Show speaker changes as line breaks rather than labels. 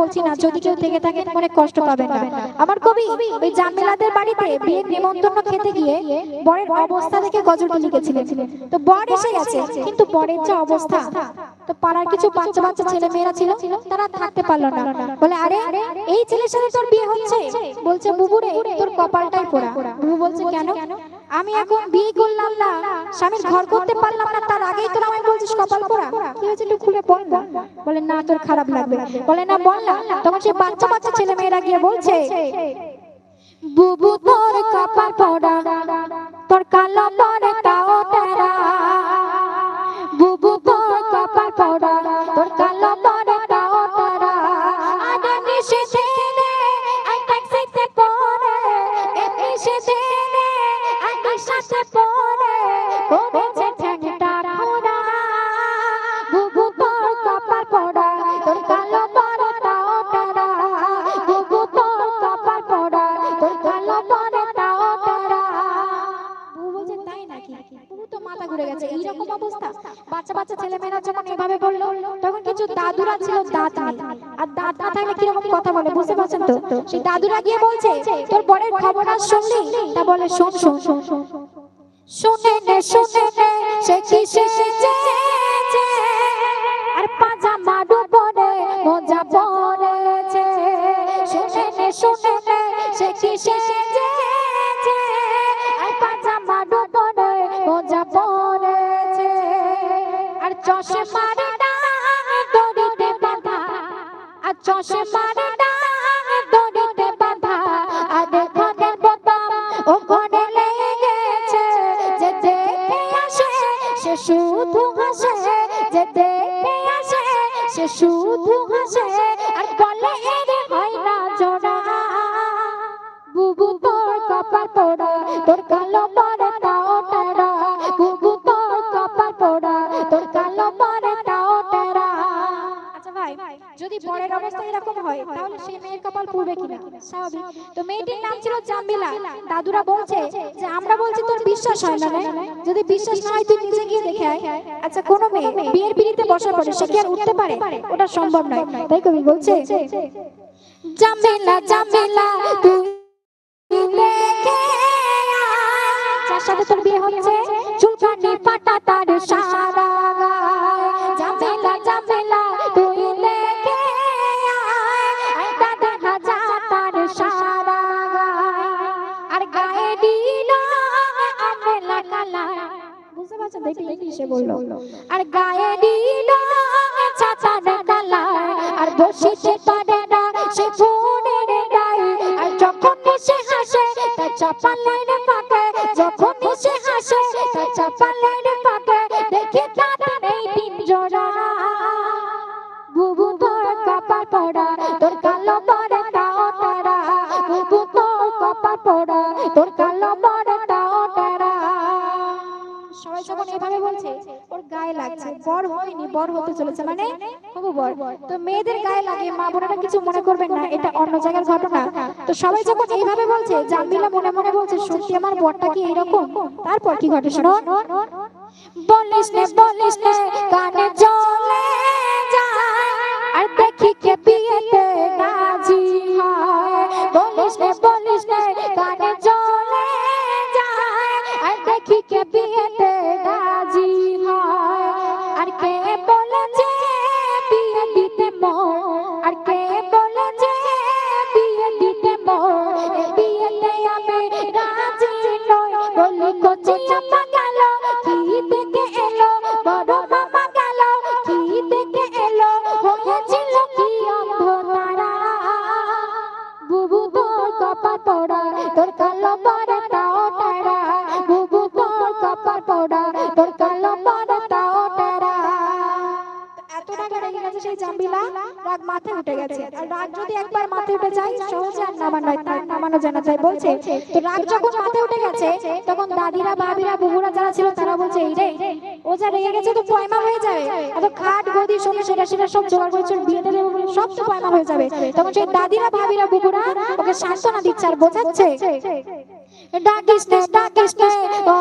বলছি না। যদি কেউ থেকে থাকে মনে কষ্ট পাবেন না। আমার কবি ওই জামিলাদের বাড়িতে বিয়ের নিমন্ত্রণ খেতে গিয়ে বরের অবস্থা দেখে গজলটা লিখেছিলেন। তো বর এসে গেছে, কিন্তু বরের যে অবস্থা, তো পাড়ার কিছু বাচ্চা বাচ্চা ছেলে মেয়েরা ছিল, তারা থাকতে পারল না। বলে, আরে, এই ছেলের সাথে তোর বিয়ে হচ্ছে? বলছে, বুবুরে, তোর কপালটাই পোড়া। বুবু বলছে, কেন? আমি এখন বিয়ে করলাম না, স্বামীর ঘর করতে পারলাম না, তার আগেই তো আমায় বলছিস কপাল পোড়া। কি হয়েছে একটু খুলে বল না। বলে, না, তোর খারাপ লাগবে। বলে, না, বল না, তখন সেই বাচ্চা বাচ্চা ছেলে মেয়েরা গিয়ে বলছে, বুবু, তোর কপাল পোড়া, তোর কালো তেরা ঘুরে গেছে। এইরকম অবস্থা। বাচ্চা বাচ্চা ছেলে মেয়েরা যখন এভাবে বলল, তখন কিছু দাদুরা ছিল দাঁত আর দাঁত না থাকলে কীরকম কথা বলে বুঝতে পারছেন তো? সেই দাদুরা গিয়ে বলছে, তোর বরের খবর আর শুনলি? তা বলে, শোন শোন শোন শোন। শুনে নে শুনে নে, সে কি সে আর পাজামা ডুবরে মজা পড়েছে শুনে নে শুনে নে, সে কি সে চশমার দড়িতে বাঁধা। আর চশমার দড়িতে বাঁধা। আর দেখনের বোতাম ও ঘরে লেগেছে, যে দেখে আসে, সে শুধু হাসে। যে দেখে আসে, সে শুধু হাসে। আর বলে এর হয় না জোড়া। বুবু, তোর কপাল পোড়া, তোর কালো যদি বরের অবস্থা এরকম হয় তাহলে সেই মেয়ের কপাল পুড়বে কিনা? স্বাভাবিক। তো মেয়েটির নাম ছিল জামিলা দাদুরা বলছে যে আমরা বলছি তোর বিশ্বাস হয় না যদি বিশ্বাস না হয় তুই নিজে গিয়ে দেখে আয়। আচ্ছা কোন মেয়ে বিয়ের পিড়িতে বসার পরে সে কি আর উঠতে পারে? ওটা সম্ভব নয়। তাই কবি বলছে জামিলা জামিলা তুই দেখে যার সাথে তোর বিয়ে হচ্ছে চুলকানি পাটা তার দেখি ইংলিশে বলল। আর গায়ে দিল চাচার কালার আর বসিতে পারে না সে ফোনের গায়ে আর যখন সে হাসে তার চাপালের পাকে যখন সে হাসে তার চাপাল পাকে বলছে, ওর গায়ে লাগছে। বর হয়নি, বর হতে চলেছে। মানে হবু বর। তো মেয়েদের গায়ে লাগে মা বোনেরা কিছু মনে করবেন না, এটা অন্য জায়গার ঘটনা। তো সবাই যখন এইভাবে বলছে, জামিলা মনে মনে বলছে, সত্যি আমার বরটা কি এরকম? তারপর কি ঘটে শোনো? বলিস নে বলিস নে, কানে জলে যায়, আর দেখি কে বিয়েতে রাজি হয়। বলিস নে বলিস নে আমি রাজি নই বলি কচি আপা গেল কি দেখে এলো বড় মামা গেল কি দেখে এলো হয়েছিল কি অন্ধ তারা বুবু তোর কপাল পোড়া তোর কালো পরে তাও টেরা বুবু তোর কপাল পোড়া তোর কালো পরে তাও টেরা এত রাগ রেগে গেছে সেই জাম্বিলা? রাগ মাথায় উঠে গেছে। আর রাগ যদি একবার মাথায় উঠে যায়, সহজে আর নামানো নামানো যায় না। তাই বলছে তো রাগ যখন মাথায় উঠে গেছে, তখন দাদিরা, ভাবিরা বুবুরা যারা ছিল, তারা বলছে, এই রে, ও যা রেগে গেছে তো পয়মা হয়ে যাবে এত খাট গদি সঙ্গে সেটা সেটা সব জোগাড় করেছে বিয়ে দেবে সব তো পয়মা হয়ে যাবে। তখন সেই দাদিরা, ভাবিরা বুবুরা ওকে সান্ত্বনা দিচ্ছে আর বোঝাচ্ছে। ডাকিস ডাকিস ও